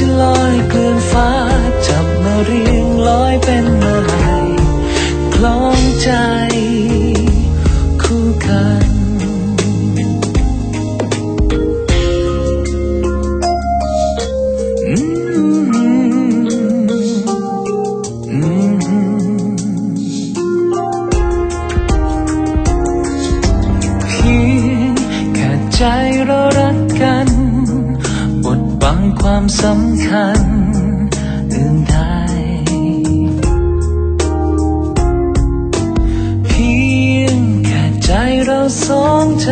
ที่ลอยเกลื่อนฟ้า จับมาเรียงลอยเป็นมาลัยคล้องใจ รักกันบดบังความสำคัญอื่นใดเพียงแค่ใจเราสองใจ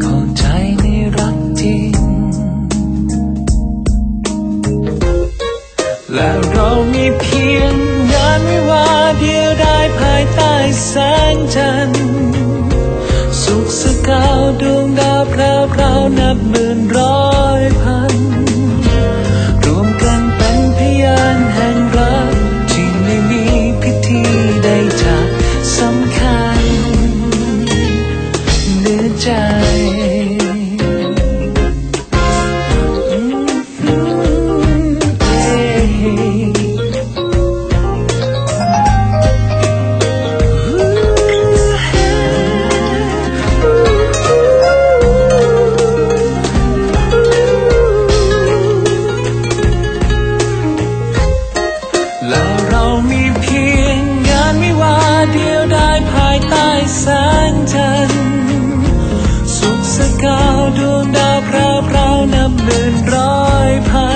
เข้าใจในรักจริง และเรามีเพียงงานวิวาเดียวได้ภายใต้แสงจันทร์สุขสกาวดวงดาวพรวพราวนับมื่น พิ เดียวได้ภายใต้แสงจันทร์สุขสกาวดวงดาวพราวพราวนับหมื่นร้อยพัน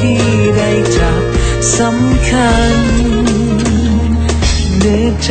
ที่ได้จับสำคัญในใจ